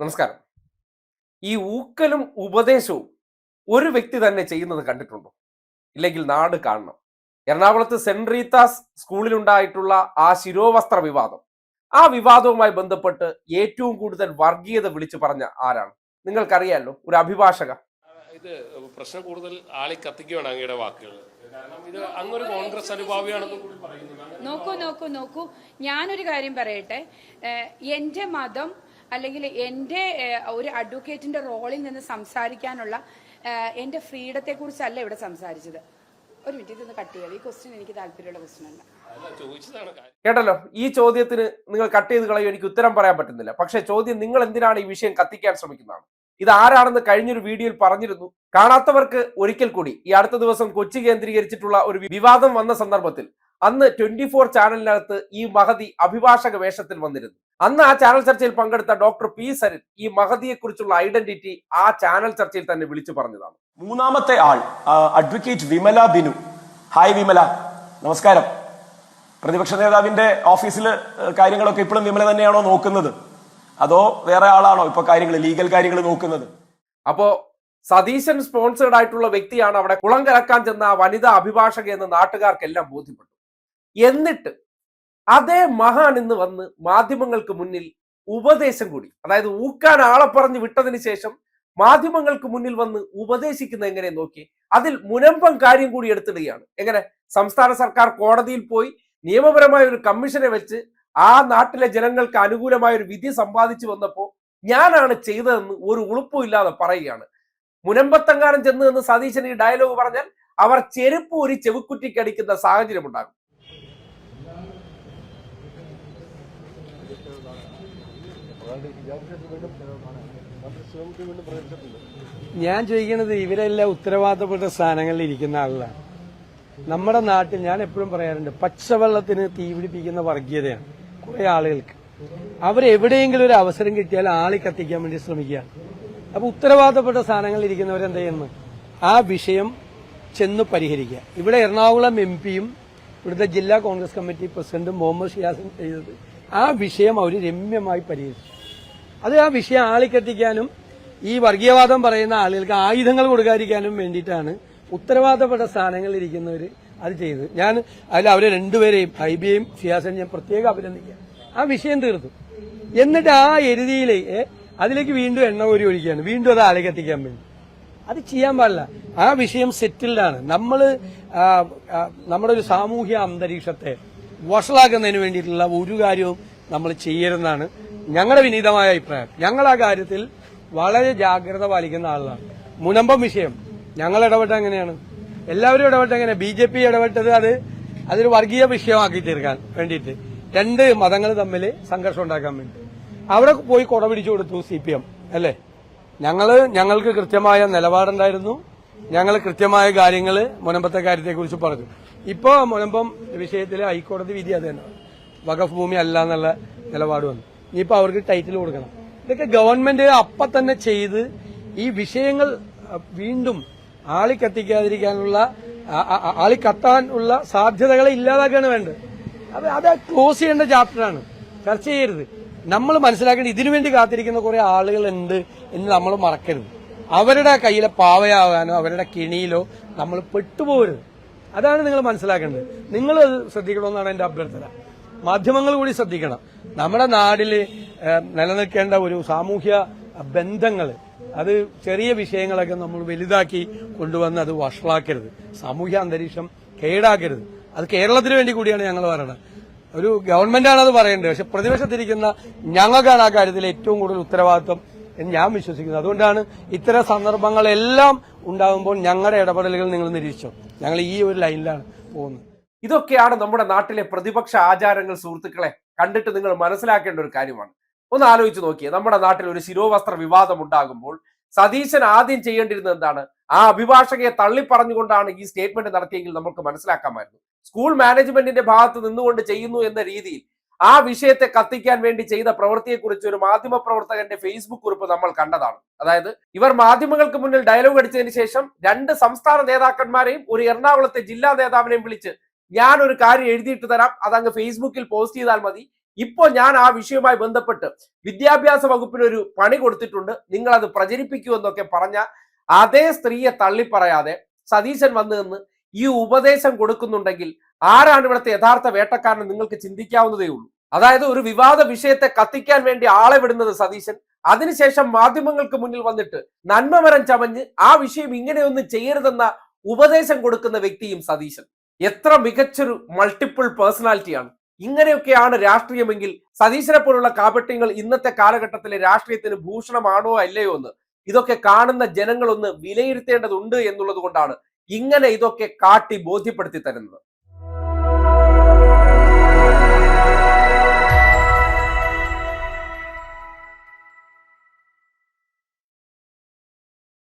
നമസ്കാരം. ഈ ഊക്കലും ഉപദേശവും ഒരു വ്യക്തി തന്നെ ചെയ്യുന്നത് കണ്ടിട്ടുണ്ടോ? ഇല്ലെങ്കിൽ നാട് കാണണം. എറണാകുളത്ത് സെന്റ് റീത്താസ് സ്കൂളിലുണ്ടായിട്ടുള്ള ആ ശിരോവസ്ത്ര വിവാദം. ആ വിവാദവുമായി ബന്ധപ്പെട്ട് ഏറ്റവും കൂടുതൽ വർഗീയത വിളിച്ചു പറഞ്ഞ ആരാണ്? നിങ്ങൾക്കറിയാലോ ഒരു അഭിഭാഷക. ഇത് പ്രശ്നം കൂടുതൽ ആളി കത്തിക്കുകയാണ് അങ്ങയുടെ വാക്കുകൾ. കാരണം ഇത് അങ്ങൊരു കോൺഗ്രസ് അനുഭാവിയാണെന്നും കൂടി പറയുന്നു. നോക്കൂ നോക്കൂ നോക്കൂ. ഞാനൊരു കാര്യം പറയട്ടെ. എന്റെ മതം അല്ലെങ്കിൽ എന്റെ ഒരു അഡ്വക്കേറ്റിന്റെ റോളിൽ നിന്ന് സംസാരിക്കാനുള്ള എന്റെ ഫ്രീഡത്തെക്കുറിച്ചല്ല ഫ്രീഡത്തെ കുറിച്ചല്ല ഇവിടെ സംസാരിച്ചത്. ഒരു മിനിറ്റ് ഇതൊന്ന് കട്ട് ചെയ്യാം. ഈ ക്വസ്റ്റ്യൻ എനിക്ക് താല്പര്യമുള്ള ക്വസ്റ്റ്യൻ അല്ല. കേട്ടല്ലോ? ഈ ചോദ്യത്തിന് നിങ്ങൾ കട്ട് ചെയ്ത് കളയും. എനിക്ക് ഉത്തരം പറയാൻ പറ്റുന്നില്ല. പക്ഷേ ചോദ്യം നിങ്ങൾ എന്തിനാണ് ഈ വിഷയം കത്തിക്കാൻ ശ്രമിക്കുന്നതാണ് ഇത് ആരാണെന്ന് കഴിഞ്ഞൊരു വീഡിയോയിൽ പറഞ്ഞിരുന്നു. കാണാത്തവർക്ക് ഒരിക്കൽ കൂടി ഈ അടുത്ത ദിവസം കൊച്ചി കേന്ദ്രീകരിച്ചിട്ടുള്ള ഒരു വിവാദം വന്ന സന്ദർഭത്തിൽ അന്ന് ട്വന്റി ഫോർ ചാനലിനകത്ത് ഈ മഹതി അഭിഭാഷക വേഷത്തിൽ വന്നിരുന്നു. അന്ന് ആ ചാനൽ ചർച്ചയിൽ പങ്കെടുത്ത ഡോക്ടർ പി സരിൻ ഈ മഹതിയെ കുറിച്ചുള്ള ഐഡന്റിറ്റി ആ ചാനൽ ചർച്ചയിൽ തന്നെ വിളിച്ചു പറഞ്ഞതാണ്. മൂന്നാമത്തെ ആൾ അഡ്വക്കേറ്റ് വിമല ബിനു. ഹായ് വിമല. നമസ്കാരം. പ്രതിപക്ഷ നേതാവിന്റെ ഓഫീസിൽ കാര്യങ്ങളൊക്കെ ഇപ്പോഴും വിമല തന്നെയാണോ നോക്കുന്നത്? അതോ വേറെ ആളാണോ ഇപ്പൊ കാര്യങ്ങൾ ലീഗൽ കാര്യങ്ങൾ നോക്കുന്നത്? അപ്പോ സതീശൻ സ്പോൺസേഡ് ആയിട്ടുള്ള വ്യക്തിയാണ് അവിടെ കുളം കലക്കാൻ ചെന്ന വനിതാ അഭിഭാഷക എന്ന് നാട്ടുകാർക്കെല്ലാം ബോധ്യപ്പെട്ടു. എന്നിട്ട് അതേ മഹാൻ ഇന്ന് വന്ന് മാധ്യമങ്ങൾക്ക് മുന്നിൽ ഉപദേശം കൂടി അതായത് ഊക്കാൻ ആളെ പറഞ്ഞു വിട്ടതിന് ശേഷം മാധ്യമങ്ങൾക്ക് മുന്നിൽ വന്ന് ഉപദേശിക്കുന്ന എങ്ങനെ നോക്കി അതിൽ മുനമ്പം കാര്യം കൂടി എടുത്തിടുകയാണ്. എങ്ങനെ? സംസ്ഥാന സർക്കാർ കോടതിയിൽ പോയി നിയമപരമായ ഒരു കമ്മീഷനെ വെച്ച് ആ നാട്ടിലെ ജനങ്ങൾക്ക് അനുകൂലമായ ഒരു വിധി സമ്പാദിച്ചു വന്നപ്പോൾ ഞാനാണ് ചെയ്തതെന്ന് ഒരു ഉളുപ്പും ഇല്ലാതെ പറയുകയാണ്. മുനമ്പത്തങ്കാരം ചെന്ന് എന്ന് സതീശൻ ഈ ഡയലോഗ് പറഞ്ഞാൽ അവർ ചെരുപ്പ് ഒരു ചെവിക്കുറ്റിക്ക് അടിക്കുന്ന സാഹചര്യം ഉണ്ടാകും. ഞാൻ ചോദിക്കുന്നത് ഇവരെല്ലാം ഉത്തരവാദിത്തപ്പെട്ട സ്ഥാനങ്ങളിൽ ഇരിക്കുന്ന ആളുകളാണ്. നമ്മുടെ നാട്ടിൽ ഞാൻ എപ്പോഴും പറയാറുണ്ട് പച്ചവെള്ളത്തിന് തീപിടിപ്പിക്കുന്ന വർഗീയതയാണ്. കുറെ ആളുകൾക്ക്. അവരെവിടെയെങ്കിലും ഒരു അവസരം കിട്ടിയാൽ ആളി കത്തിക്കാൻ വേണ്ടി ശ്രമിക്കുകയാണ് അപ്പൊ ഉത്തരവാദിത്തപ്പെട്ട സ്ഥാനങ്ങളിൽ ഇരിക്കുന്നവരെന്ത് ചെയ്യുന്നു? ആ വിഷയം ചെന്ന് പരിഹരിക്കുക. ഇവിടെ എറണാകുളം എം പിയും ഇവിടുത്തെ ജില്ലാ കോൺഗ്രസ് കമ്മിറ്റി പ്രസിഡന്റും മുഹമ്മദ് ഷിയാസും ചെയ്തത് ആ വിഷയം അവർ രമ്യമായി പരിഹരിച്ചു. അത് ആ വിഷയം ആളിക്കത്തിക്കാനും ഈ വർഗീയവാദം പറയുന്ന ആളുകൾക്ക് ആയുധങ്ങൾ കൊടുക്കാതിരിക്കാനും വേണ്ടിയിട്ടാണ് ഉത്തരവാദിത്തപ്പെട്ട സ്ഥാനങ്ങളിൽ ഇരിക്കുന്നവർ അത് ചെയ്തത് ഞാൻ അതിൽ അവരെ രണ്ടുപേരെയും ഹൈബിയെയും ഫിയാസിനെയും ഞാൻ പ്രത്യേകം അഭിനന്ദിക്കുക ആ വിഷയം തീർത്തു. എന്നിട്ട് ആ എരുതിയിലെ അതിലേക്ക് വീണ്ടും എണ്ണ കോരി ഒഴിക്കുകയാണ്. വീണ്ടും അത് ആളിക്കത്തിക്കാൻ വേണ്ടി. അത് ചെയ്യാൻ പാടില്ല. ആ വിഷയം സെറ്റിൽഡാണ് നമ്മൾ നമ്മുടെ ഒരു സാമൂഹ്യ അന്തരീക്ഷത്തെ വഷളാക്കുന്നതിന് വേണ്ടിയിട്ടുള്ള ഒരു കാര്യവും നമ്മൾ ചെയ്യരുതെന്നാണ് ഞങ്ങളുടെ വിനീതമായ അഭിപ്രായം. ഞങ്ങൾ ആ കാര്യത്തിൽ വളരെ ജാഗ്രത പാലിക്കുന്ന ആളാണ്. മുനമ്പം വിഷയം. ഞങ്ങൾ ഇടപെട്ട എങ്ങനെയാണ്? എല്ലാവരും ഇടപെട്ട എങ്ങനെ? ബി ജെ പി ഇടപെട്ടത് അത് അതൊരു വർഗീയ വിഷയമാക്കി തീർക്കാൻ വേണ്ടിയിട്ട്. രണ്ട് മതങ്ങൾ തമ്മിൽ സംഘർഷം ഉണ്ടാക്കാൻ വേണ്ടി അവിടെ പോയി കുട പിടിച്ചു കൊടുത്തു സി പി എം അല്ലേ? ഞങ്ങൾ ഞങ്ങൾക്ക് കൃത്യമായ നിലപാടുണ്ടായിരുന്നു. ഞങ്ങൾ കൃത്യമായ കാര്യങ്ങൾ മുനമ്പത്തെ കാര്യത്തെക്കുറിച്ച് പറഞ്ഞു. ഇപ്പോ മുനമ്പം വിഷയത്തിൽ ഹൈക്കോടതി വിധി അത് തന്നെ. വഖഫ് ഭൂമി അല്ല എന്നുള്ള നിലപാട് വന്നു. ഇനിയിപ്പോ അവർക്ക് ടൈറ്റിൽ കൊടുക്കണം. ഇതൊക്കെ ഗവൺമെന്റ് അപ്പൊ തന്നെ ചെയ്ത് ഈ വിഷയങ്ങൾ വീണ്ടും ആളി കത്തിക്കാതിരിക്കാനുള്ള ആളി കത്താനുള്ള സാധ്യതകളെ ഇല്ലാതാക്കുകയാണ് വേണ്ടത്. അത് അത് ക്ലോസ് ചെയ്യേണ്ട ചാപ്റ്ററാണ്. ചർച്ച ചെയ്യരുത്. നമ്മൾ മനസ്സിലാക്കേണ്ട ഇതിനുവേണ്ടി കാത്തിരിക്കുന്ന കുറെ ആളുകളുണ്ട് എന്ന് നമ്മൾ മറക്കരുത്. അവരുടെ കയ്യിലെ പാവയാകാനോ അവരുടെ കിണിയിലോ നമ്മൾ പെട്ടുപോകരുത്. അതാണ് നിങ്ങൾ മനസ്സിലാക്കേണ്ടത്. നിങ്ങൾ ശ്രദ്ധിക്കണമെന്നാണ് എന്റെ അഭ്യർത്ഥന. മാധ്യമങ്ങൾ കൂടി ശ്രദ്ധിക്കണം. നമ്മുടെ നാടിൽ നിലനിൽക്കേണ്ട ഒരു സാമൂഹ്യ ബന്ധങ്ങൾ അത് ചെറിയ വിഷയങ്ങളൊക്കെ നമ്മൾ വലുതാക്കി കൊണ്ടുവന്ന് അത് വഷളാക്കരുത്. സാമൂഹ്യ അന്തരീക്ഷം കേടാക്കരുത്. അത് കേരളത്തിന് വേണ്ടി കൂടിയാണ് ഞങ്ങൾ പറയുന്നത്. ഒരു ഗവൺമെന്റാണ് അത് പറയേണ്ടത്. പക്ഷെ പ്രതിപക്ഷത്തിരിക്കുന്ന ഞങ്ങൾക്കാണ് ആ കാര്യത്തിൽ ഏറ്റവും കൂടുതൽ ഉത്തരവാദിത്വം എന്ന് ഞാൻ വിശ്വസിക്കുന്നത് അതുകൊണ്ടാണ് ഇത്തരം സന്ദർഭങ്ങളെല്ലാം ഉണ്ടാകുമ്പോൾ ഞങ്ങളുടെ ഇടപെടലുകൾ നിങ്ങൾ നിരീക്ഷിച്ചു. ഞങ്ങൾ ഈ ഒരു ലൈനിലാണ് പോകുന്നത്. ഇതൊക്കെയാണ് നമ്മുടെ നാട്ടിലെ പ്രതിപക്ഷ ആചാരങ്ങൾ സുഹൃത്തുക്കളെ കണ്ടിട്ട് നിങ്ങൾ മനസ്സിലാക്കേണ്ട ഒരു കാര്യമാണ്. ഒന്ന് ആലോചിച്ച് നോക്കിയേ. നമ്മുടെ നാട്ടിൽ ഒരു ശിരോവസ്ത്ര വിവാദം ഉണ്ടാകുമ്പോൾ സതീശൻ ആദ്യം ചെയ്യേണ്ടിരുന്നത് എന്താണ്? ആ അഭിഭാഷകയെ തള്ളിപ്പറഞ്ഞുകൊണ്ടാണ് ഈ സ്റ്റേറ്റ്മെന്റ് നടത്തിയെങ്കിൽ നമുക്ക് മനസ്സിലാക്കാമായിരുന്നു. സ്കൂൾ മാനേജ്മെന്റിന്റെ ഭാഗത്ത് നിന്നുകൊണ്ട് ചെയ്യുന്നു എന്ന രീതിയിൽ ആ വിഷയത്തെ കത്തിക്കാൻ വേണ്ടി ചെയ്ത പ്രവൃത്തിയെക്കുറിച്ച് ഒരു മാധ്യമ പ്രവർത്തകന്റെ ഫേസ്ബുക്ക് കുറിപ്പ് നമ്മൾ കണ്ടതാണ്. അതായത് ഇവർ മാധ്യമങ്ങൾക്ക് മുന്നിൽ ഡയലോഗ് അടിച്ചതിന് ശേഷം രണ്ട് സംസ്ഥാന നേതാക്കന്മാരെയും ഒരു എറണാകുളത്തെ ജില്ലാ നേതാവിനെയും വിളിച്ച് ഞാൻ ഒരു കാര്യം എഴുതിയിട്ട് തരാം അതങ്ങ് ഫേസ്ബുക്കിൽ പോസ്റ്റ് ചെയ്താൽ മതി. ഇപ്പോൾ ഞാൻ ആ വിഷയവുമായി ബന്ധപ്പെട്ട് വിദ്യാഭ്യാസ വകുപ്പിന് ഒരു പണി കൊടുത്തിട്ടുണ്ട്. നിങ്ങൾ അത് പ്രചരിപ്പിക്കൂ എന്നൊക്കെ പറഞ്ഞ അതേ സ്ത്രീയെ തള്ളിപ്പറയാതെ സതീശൻ വന്നു നിന്ന് ഈ ഉപദേശം കൊടുക്കുന്നുണ്ടെങ്കിൽ ആരാണ് ഇവിടുത്തെ യഥാർത്ഥ വേട്ടക്കാരൻ നിങ്ങൾക്ക് ചിന്തിക്കാവുന്നതേ ഉള്ളൂ. അതായത് ഒരു വിവാദ വിഷയത്തെ കത്തിക്കാൻ വേണ്ടി ആളെ വിടുന്നത് സതീശൻ. അതിനുശേഷം മാധ്യമങ്ങൾക്ക് മുന്നിൽ വന്നിട്ട് നന്മമരം ചമഞ്ഞ് ആ വിഷയം ഇങ്ങനെയൊന്നും ചെയ്യരുതെന്ന ഉപദേശം കൊടുക്കുന്ന വ്യക്തിയും സതീശൻ. എത്ര മികച്ചൊരു മൾട്ടിപ്പിൾ പേഴ്സണാലിറ്റിയാണ് ഇങ്ങനെയൊക്കെയാണ് രാഷ്ട്രീയമെങ്കിൽ സതീശനെ പോലുള്ള കാപട്യങ്ങൾ ഇന്നത്തെ കാലഘട്ടത്തിലെ രാഷ്ട്രീയത്തിന് ഭൂഷണമാണോ അല്ലയോ എന്ന്? ഇതൊക്കെ കാണുന്ന ജനങ്ങളൊന്ന് വിലയിരുത്തേണ്ടതുണ്ട് എന്നുള്ളത് കൊണ്ടാണ് ഇങ്ങനെ ഇതൊക്കെ കാട്ടി ബോധ്യപ്പെടുത്തി തരുന്നത്.